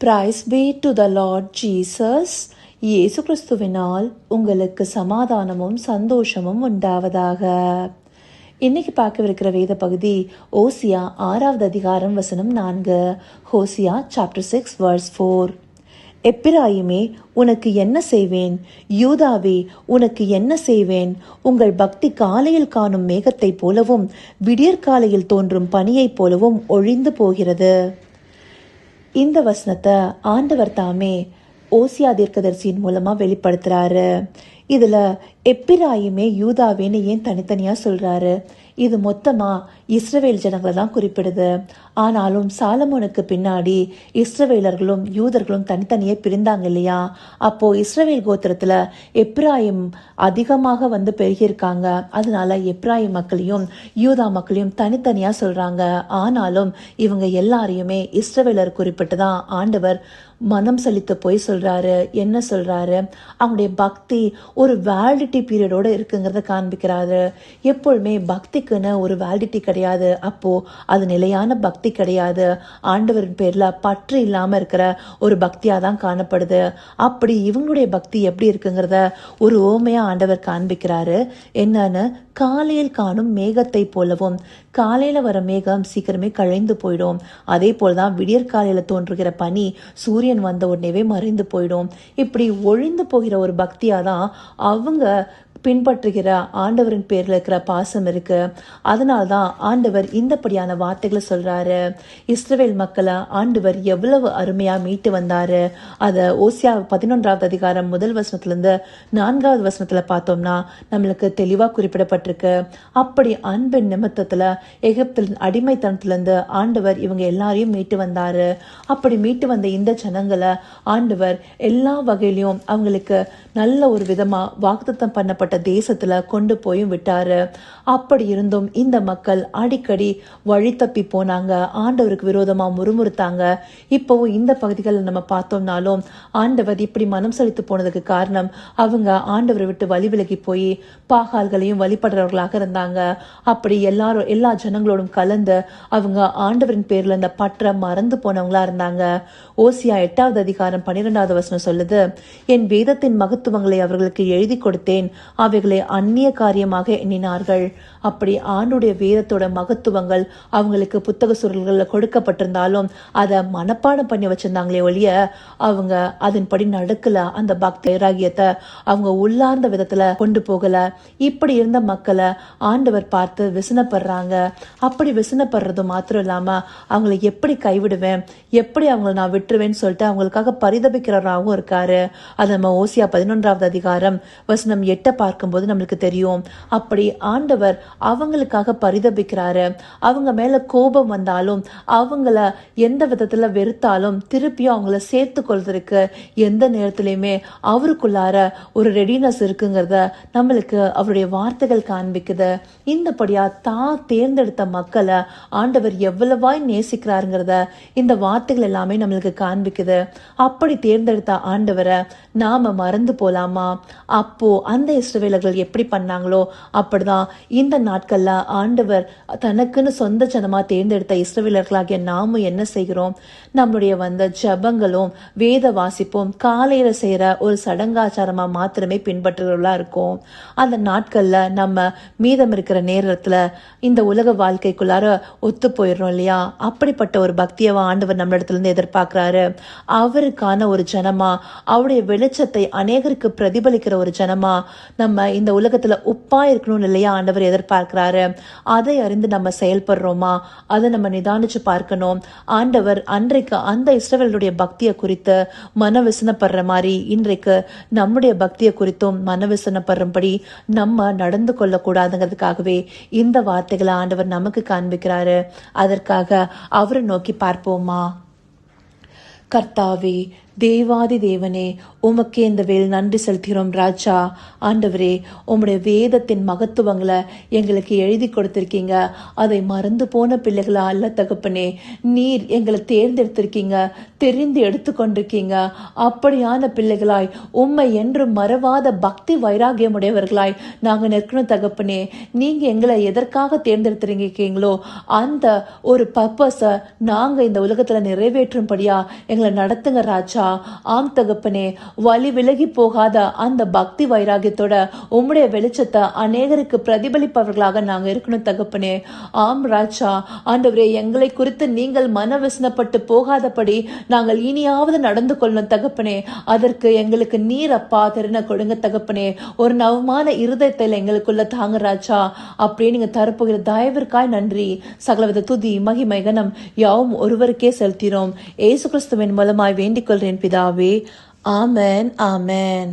Praise be to the Lord Jesus இயேசு கிறிஸ்துவினால் உங்களுக்கு சமாதானமும் சந்தோஷமும் உண்டாவதாக. இன்னைக்கு பார்க்கவிருக்கிற வேத பகுதி ஓசியா ஆறாவது அதிகாரம் வசனம் நான்கு Hosea chapter six verse four எப்பிராயுமே உனக்கு என்ன செய்வேன்? யூதாவே உனக்கு என்ன செய்வேன்? உங்கள் பக்தி காலையில் காணும் மேகத்தைப் போலவும் விடியற்காலையில் தோன்றும் பனியைப் போலவும் ஒழிந்து போகிறது. இந்த வசனத்தை ஆண்டவர் தாமே ஓசியா தீர்க்கதரிசியின் மூலமாக வெளிப்படுத்துகிறாரு இதில் எப்பிராயுமே யூதாவேன்னு ஏன் தனித்தனியாக சொல்கிறாரு இது மொத்தமாக இஸ்ரவேல் ஜனங்களை தான் குறிப்பிடுது. ஆனாலும் சாலமோனுக்கு பின்னாடி இஸ்ரவேலர்களும் யூதர்களும் தனித்தனியே பிரிந்தாங்க இல்லையா? அப்போது இஸ்ரவேல் கோத்திரத்தில் எப்ராயிம் அதிகமாக வந்து பெருகியிருக்காங்க. அதனால எப்ராயிம் மக்களையும் யூதா மக்களையும் தனித்தனியாக சொல்கிறாங்க ஆனாலும் இவங்க எல்லாரையுமே இஸ்ரவேலர் குறிப்பிட்டு தான் ஆண்டவர் மனம் செலுத்த போய் சொல்கிறாரு என்ன சொல்கிறாரு அவங்களுடைய பக்தி ஒரு வேலிடிட்டி பீரியடோடு இருக்குங்கிறத காண்பிக்கிறாரு. எப்பொழுதுமே பக்திக்குன்னு ஒரு வேலிடிட்டி கிடையாது. அப்போது அது நிலையான பக்தி கிடையாது. ஆண்டவரின் பேரில் பற்று இல்லாமல் இருக்கிற ஒரு பக்தியாக தான் காணப்படுது. அப்படி இவங்களுடைய பக்தி எப்படி இருக்குங்கிறத ஒரு ஓமையா ஆண்டவர் காண்பிக்கிறாரு. என்னன்னு? காலையில் காணும் மேகத்தை போலவும். காலையில் வர மேகம் சீக்கிரமே கழைந்து போயிடும். அதே போல் தான் விடியற்காலையில் தோன்றுகிற பனி சூரியன் வந்த உடனேவே மறைந்து போயிடும். இப்படி ஒழிந்து போகிற ஒரு பக்தியாக தான் அவங்க பின்பற்றுகிற ஆண்டவரின் பேரில் இருக்கிற பாசம் இருக்கு. அதனால தான் ஆண்டவர் இந்தப்படியான வார்த்தைகளை சொல்றாரு. இஸ்ரேல் மக்களை ஆண்டவர் எவ்வளவு அருமையா மீட்டு வந்தாரு. அதை ஓசியா பதினொன்றாவது அதிகாரம் முதல் வசனத்திலிருந்து நான்காவது வசனத்துல பார்த்தோம்னா நம்மளுக்கு தெளிவாக குறிப்பிடப்பட்டிருக்கு. அப்படி அன்பின் நிமித்தத்துல எகிப்தின் அடிமைத்தனத்துல இருந்து ஆண்டவர் இவங்க எல்லாரையும் மீட்டு வந்தாரு. அப்படி மீட்டு வந்த இந்த ஜனங்களை ஆண்டவர் எல்லா வகையிலையும் அவங்களுக்கு நல்ல ஒரு விதமாக வாக்குத்தம் பண்ணப்பட்ட தேசத்தில் கொண்டு போயும் விட்டார். அப்படி இருந்தும் இந்த மக்கள் அடிக்கடி வழி தப்பி போனாங்க. ஆண்டவருக்கு விரோதமாக முறுமுறுத்தாங்க. இப்போவும் இந்த பகுதிகளில் நம்ம பார்த்தோம்னாலும் ஆண்டவர் இப்படி மனம் செலுத்து போனதுக்கு காரணம் அவங்க ஆண்டவரை விட்டு வழி விலகி போய் பாகால்களையும் வழிபடுறவர்களாக இருந்தாங்க. அப்படி எல்லாரும் எல்லா ஜனங்களோடும் கலந்து அவங்க ஆண்டவரின் பேரில் இந்த பற்ற மறந்து போனவங்களா இருந்தாங்க. ஓசியா எட்டாவது அதிகாரம் பன்னிரெண்டாவது வசனம் சொல்லுது என் வேதத்தின் மகத்துவங்களை அவர்களுக்கு எழுதி கொடுத்தேன் அவைகளை அந்நிய காரியமாக எண்ணினார்கள். அப்படி ஆண்டுடைய வேதத்தோட மகத்துவங்கள் அவங்களுக்கு புத்தக சுருள்கள்ல கொடுக்கப்பட்டிருந்தாலும் அதை மனப்பாடம் பண்ணி வச்சிருந்தாங்களே ஒழிய அவங்க அதன்படி நடக்கல. அந்த பக்தி வைராகியத்தை அவங்க உள்ளார்ந்த விதத்துல கொண்டு போகல. இப்படி இருந்த மக்களை ஆண்டவர் பார்த்து விசனப்படுறாங்க. அப்படி விசனப்படுறது மாத்திரம் இல்லாம அவங்களை எப்படி கைவிடுவேன்? எப்படி அவங்கள நான் விட்டுருவேன்னு சொல்லிட்டு அவங்களுக்காக பரிதபிக்கிறவராகவும் இருக்காரு. அது நம்ம ஓசியா பதினொன்றாவது அதிகாரம் வசனம் எட்ட பார்க்கும்போது நம்மளுக்கு தெரியும். அப்படி ஆண்டவர் அவங்களுக்காக பரிதபிக்கிறாரு. அவங்க மேல கோபம் வந்தாலும் அவங்கள எந்த விதத்துல வெறுத்தாலும் திருப்பியும் அவங்கள சேர்த்து கொள்வதற்கு எந்த நேரத்திலையுமே அவருக்குள்ளார ஒரு ரெடினஸ் இருக்குங்கிறத நம்மளுக்கு அவருடைய வார்த்தைகள் காண்பிக்குது. இந்தபடியா தான் தேர்ந்தெடுத்த மக்களை ஆண்டவர் எவ்வளவாய் நேசிக்கிறாருங்கிறத இந்த வார்த்தைகள் எல்லாமே நம்மளுக்கு காண்பிக்குது. அப்படி தேர்ந்தெடுத்த ஆண்டவரை நாம மறந்து போலாமா? அப்போ அந்த இஸ்ரவேலர்கள் எப்படி பண்ணாங்களோ? அப்படிதான் இந்த நாட்கள்ல ஆண்டவர் தனக்குன்னு சொந்த ஜனமா தேர்ந்தெடுத்த இஸ்ரவேலர்களாகிய நாமும் என்ன செய்கிறோம்? நம்மளுடைய வந்த ஜபங்களும் வேத வாசிப்பும் காலையில செய்யற ஒரு சடங்காச்சாரமா மாத்திரமே பின்பற்றுகிறவர்களா இருக்கும். அந்த நாட்கள்ல நம்ம மீதம் இருக்கிற நேரத்துல இந்த உலக வாழ்க்கைக்குள்ளார ஒத்து போயிடுறோம் இல்லையா? அப்படிப்பட்ட ஒரு பக்தியவ ஆண்டவர் நம்ம இடத்துல இருந்து எதிர்பார்க்கிறாரு. அவருக்கான ஒரு ஜனமா அவருடைய வெளிச்சத்தை அநேகருக்கு பிரதிபலிக்கிற ஒரு ஜனமா நம்ம இந்த உலகத்துல உப்பா இருக்கணும்னு இல்லையா ஆண்டவர் எதிர்பார்க்கிறாரு. அதை அறிந்து நம்ம செயல்படுறோமா? அதை நம்ம நிதானிச்சு பார்க்கணும். ஆண்டவர் அன்றைக்கு அந்த இஸ்ரவேலுடைய பக்தியை குறித்து மனவிசனப்படுற மாதிரி இன்றைக்கு நம்முடைய பக்தியை குறித்தும் மனவிசனப்படுறபடி நம்ம நடந்து கொள்ளக்கூடாதுங்கிறதுக்காகவே இந்த வார்த்தைகளை ஆண்டவர் நமக்கு காண்பிக்கிறாரு. அதற்காக அவரை நோக்கி பார்ப்போமா? കർത്താവെ தேவாதி தேவனே உமக்கே இந்த வேல் நன்றி செலுத்துகிறோம் ராஜா. ஆண்டவரே உம்முடைய வேதத்தின் மகத்துவங்களை எங்களுக்கு எழுதி கொடுத்துருக்கீங்க. அதை மறந்து போன பிள்ளைகளா அல்ல தகப்பனே நீர் எங்களை தேர்ந்தெடுத்திருக்கீங்க தெரிந்து எடுத்துக்கொண்டிருக்கீங்க. அப்படியான பிள்ளைகளாய் உம்மை என்று மறவாத பக்தி வைராகியம் உடையவர்களாய் நாங்கள் நிற்கணும் தகப்பனே. நீங்கள் எங்களை எதற்காக தேர்ந்தெடுத்துருக்கீங்களோ அந்த ஒரு பர்பஸை நாங்கள் இந்த உலகத்தில் நிறைவேற்றும்படியா எங்களை நடத்துங்க ராஜா. ஆம் தகப்பனே வழி விலகி போகாத அந்த பக்தி வைராகியத்தோட உம்முடைய வெளிச்சத்தை அநேகருக்கு பிரதிபலிப்பவர்களாக நாங்க இருக்கணும் தகப்பனே. ஆம் ராஜா ஆண்டவரே எங்களை குறித்து நீங்கள் மனவசனப்பட்டு போகாதபடி நாங்கள் இனியாவது நடந்து கொள்ளணும் தகப்பனே. அதற்கு எங்களுக்கு நீர் அப்பா திறனை கொடுங்க தகப்பனே. ஒரு நவமான இருதயத்தில் எங்களுக்குள்ள தாங்க ராஜா. அப்படியே நீங்க தரப்போகிற தயவிற்காய் நன்றி. சகலவித துதி மகிமை கனம் யாவும் ஒருவருக்கே செலுத்தினோம். ஏசு கிறிஸ்துவின் மூலமாய் வேண்டிக் கொள்கிறேன் பிதாவே. ஆமேன் ஆமேன்.